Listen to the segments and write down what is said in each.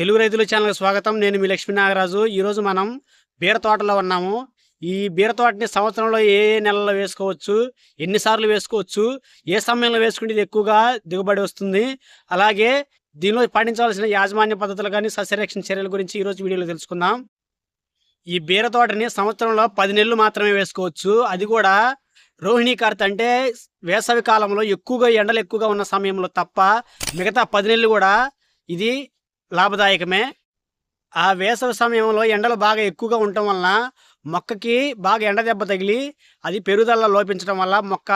తెలుగు రైతుల ఛానల్ స్వాగతం. నేను మీ లక్ష్మీ నాగరాజు. ఈరోజు మనం బీర తోటలో ఉన్నాము. ఈ బీర తోటని సంవత్సరంలో ఏ ఏ నెలల్లో వేసుకోవచ్చు ఎన్నిసార్లు వేసుకోవచ్చు ఏ సమయంలో వేసుకుంటే ఇది ఎక్కువగా దిగుబడి వస్తుంది అలాగే దీనిలో పాటించవలసిన యాజమాన్య పద్ధతులు కానీ సస్యరక్షణ చర్యల గురించి ఈరోజు వీడియోలో తెలుసుకుందాం. ఈ బీర తోటని సంవత్సరంలో పది నెలలు మాత్రమే వేసుకోవచ్చు. అది కూడా రోహిణీ కార్తె అంటే వేసవి కాలంలో ఎక్కువగా ఎండలు ఎక్కువగా ఉన్న సమయంలో తప్ప మిగతా పది నెలలు కూడా ఇది లాభదాయకమే. ఆ వేసవి సమయంలో ఎండలు బాగా ఎక్కువగా ఉండటం వలన మొక్కకి బాగా ఎండ దెబ్బ తగిలి అది పెరుగుదల లోపించడం వల్ల మొక్క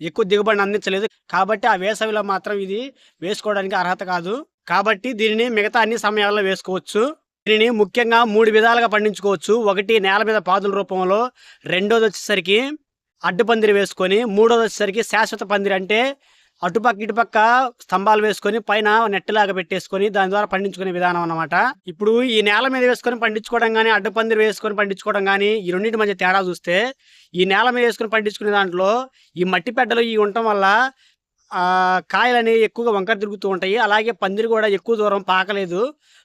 ఎక్కువ దిగుబడిని అందించలేదు. కాబట్టి ఆ వేసవిలో మాత్రం ఇది వేసుకోవడానికి అర్హత కాదు. కాబట్టి దీనిని మిగతా అన్ని సమయాల్లో వేసుకోవచ్చు. దీనిని ముఖ్యంగా మూడు విధాలుగా పండించుకోవచ్చు. ఒకటి నేల మీద పాదుల రూపంలో రెండోది వచ్చేసరికి అడ్డు పందిరి వేసుకొని మూడోది వచ్చేసరికి శాశ్వత పందిరి అంటే అటుపక్క ఇటుపక్క స్తంభాలు వేసుకొని పైన నెట్టలాగా పెట్టేసుకొని దాని ద్వారా పండించుకునే విధానం అన్నమాట. ఇప్పుడు ఈ నేల మీద వేసుకొని పండించుకోవడం కానీ అడ్డపందిరి వేసుకొని పండించుకోవడం కానీ ఈ రెండింటి మధ్య తేడా చూస్తే ఈ నేల మీద వేసుకొని పండించుకునే దాంట్లో ఈ మట్టి పెడ్డలు ఇవి ఉండటం వల్ల కాయలనేవి కాయలు అనేవి ఎక్కువగా వంకర తిరుగుతూ ఉంటాయి. అలాగే పందిరి కూడా ఎక్కువ దూరం పాకలేదు.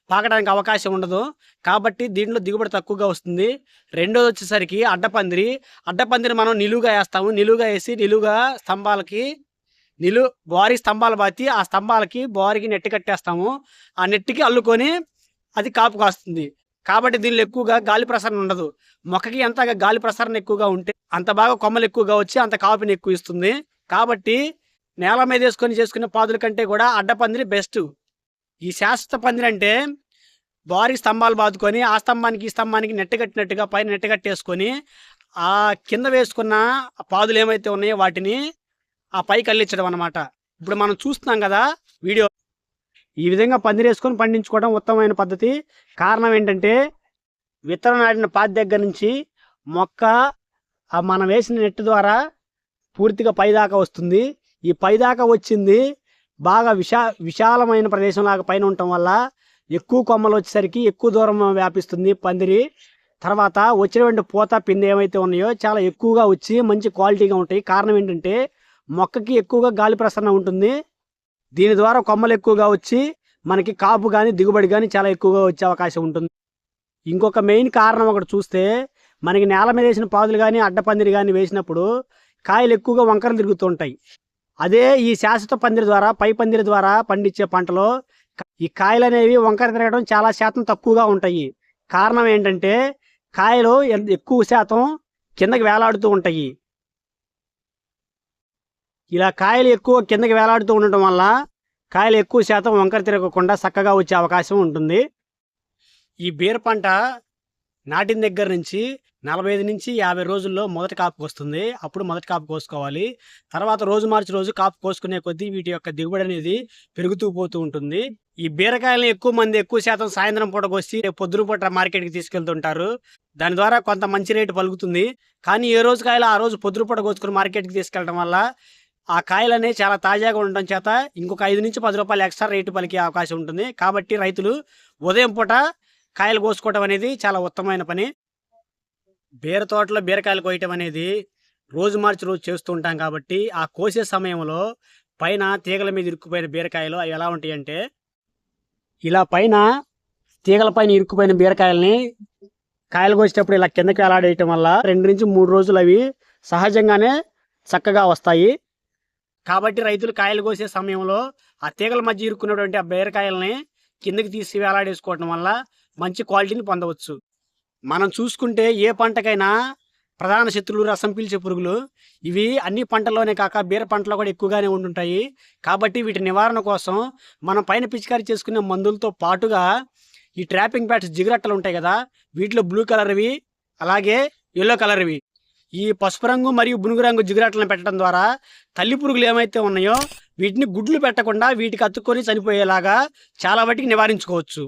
పాకడానికి అవకాశం ఉండదు. కాబట్టి దీంట్లో దిగుబడి తక్కువగా వస్తుంది. రెండోది వచ్చేసరికి అడ్డపందిరి. అడ్డపందిరి మనం నిలువుగా వేస్తాము. నిలువుగా వేసి నిలువుగా స్తంభాలకి నిలు బోరి స్తంభాలు బాతి ఆ స్తంభాలకి బోరికి నెట్టి కట్టేస్తాము. ఆ నెట్టికి అల్లుకొని అది కాపు కాస్తుంది. కాబట్టి దీనిలో ఎక్కువగా గాలి ప్రసరణ ఉండదు. మొక్కకి ఎంత గాలి ప్రసరణ ఎక్కువగా ఉంటే అంత బాగా కొమ్మలు ఎక్కువగా వచ్చి అంత కాపుని ఎక్కువ ఇస్తుంది. కాబట్టి నేల మీద వేసుకొని చేసుకునే పాదుల కంటే కూడా అడ్డపందిరి బెస్ట్ ఈ శాశ్వత పందిరి అంటే భారీ స్తంభాలు బాదుకొని ఆ స్తంభానికి ఈ స్తంభానికి నెట్టు కట్టినట్టుగా పైన నెట్టు కట్టేసుకొని ఆ కింద వేసుకున్న పాదులు ఏమైతే ఉన్నాయో వాటిని ఆ పైకి అల్లించడం అనమాట ఇప్పుడు మనం చూస్తున్నాం కదా వీడియో. ఈ విధంగా పందిరేసుకొని పండించుకోవడం ఉత్తమమైన పద్ధతి. కారణం ఏంటంటే విత్తనం నాటిన పాతి దగ్గర నుంచి మొక్క ఆ మనం వేసిన నెట్ ద్వారా పూర్తిగా పైదాకా వస్తుంది. ఈ పైదాకా వచ్చింది బాగా విశా విశాలమైన ప్రదేశం లాగా పైన ఉండటం వల్ల ఎక్కువ కొమ్మలు వచ్చేసరికి ఎక్కువ దూరం వ్యాపిస్తుంది పందిరి. తర్వాత వచ్చినటువంటి పూత పిండి ఏమైతే ఉన్నాయో చాలా ఎక్కువగా వచ్చి మంచి క్వాలిటీగా ఉంటాయి. కారణం ఏంటంటే మొక్కకి ఎక్కువగా గాలి ప్రసరణ ఉంటుంది. దీని ద్వారా కొమ్మలు ఎక్కువగా వచ్చి మనకి కాపు కానీ దిగుబడి కానీ చాలా ఎక్కువగా వచ్చే అవకాశం ఉంటుంది. ఇంకొక మెయిన్ కారణం ఒకటి చూస్తే మనకి నేల మీద వేసిన పాదులు కానీ అడ్డపందిరి కానీ వేసినప్పుడు కాయలు ఎక్కువగా వంకరలు తిరుగుతుంటాయి. అదే ఈ శాశ్వత పందిరి ద్వారా పై పందిరి ద్వారా పండించే పంటలో ఈ కాయలు అనేవి వంకర తిరగడం చాలా శాతం తక్కువగా ఉంటాయి. కారణం ఏంటంటే కాయలు ఎక్కువ శాతం కిందకి వేలాడుతూ ఉంటాయి. ఇలా కాయలు ఎక్కువ కిందకి వేలాడుతూ ఉండటం వల్ల కాయలు ఎక్కువ శాతం వంకర తిరగకుండా చక్కగా వచ్చే అవకాశం ఉంటుంది. ఈ బీర పంట నాటిన దగ్గర నుంచి నలభై ఐదు నుంచి యాభై రోజుల్లో మొదటి కాపు కోస్తుంది అప్పుడు మొదటి కాపు కోసుకోవాలి. తర్వాత రోజు మార్చి రోజు కాపు కోసుకునే కొద్దీ వీటి యొక్క దిగుబడి అనేది పెరుగుతూ పోతూ ఉంటుంది. ఈ బీరకాయలను ఎక్కువ మంది ఎక్కువ శాతం సాయంత్రం పూట కోసి పొద్దున పూట మార్కెట్కి తీసుకెళ్తుంటారు. దాని ద్వారా కొంత మంచి రేటు పలుకుతుంది. కానీ ఏ రోజు కాయలు ఆ రోజు పొద్దున పూట కోసుకుని మార్కెట్కి తీసుకెళ్ళడం వల్ల ఆ కాయలనే చాలా తాజాగా ఉండడం చేత ఇంకొక ఐదు నుంచి పది రూపాయలు ఎక్స్ట్రా రేటు పలికే అవకాశం ఉంటుంది. కాబట్టి రైతులు ఉదయం పూట కాయలు కోసుకోవటం అనేది చాలా ఉత్తమమైన పని. బీర తోటలో బీరకాయలు కోయటం అనేది రోజు మార్చి రోజు చేస్తూ ఉంటాం కాబట్టి ఆ కోసే సమయంలో పైన తీగల మీద ఇరుక్కుపోయిన బీరకాయలు అవి ఎలా ఉంటాయి అంటే ఇలా పైన తీగల పైన ఇరుక్కుపోయిన బీరకాయలని కాయలు కోసేటప్పుడు ఇలా కిందకి వేలాడేయటం వల్ల రెండు నుంచి మూడు రోజులు అవి సహజంగానే చక్కగా వస్తాయి. కాబట్టి రైతులు కాయలు కోసే సమయంలో ఆ తీగల మధ్య ఇరుక్కున్నటువంటి ఆ బీరకాయలని కిందకి తీసి వేలాడేసుకోవటం వల్ల మంచి క్వాలిటీని పొందవచ్చు. మనం చూసుకుంటే ఏ పంటకైనా ప్రధాన శత్రువులు రసం పీల్చే పురుగులు ఇవి అన్ని పంటల్లోనే కాక బీర పంటలో కూడా ఎక్కువగానే ఉంటుంటాయి కాబట్టి వీటి నివారణ కోసం మనం పైన పిచికారీ చేసుకునే మందులతో పాటుగా ఈ ట్రాపింగ్ ప్యాడ్స్ జిగురట్టలు ఉంటాయి కదా వీటిలో బ్లూ కలర్వి అలాగే ఎల్లో కలర్వి ఈ పసుపు రంగు మరియు బునుగు రంగు జిగురాట్లను పెట్టడం ద్వారా తల్లి పురుగులు ఏమైతే ఉన్నాయో వీటిని గుడ్లు పెట్టకుండా వీటికి అతుక్కొని చనిపోయేలాగా చాలా వాటికి నివారించుకోవచ్చు.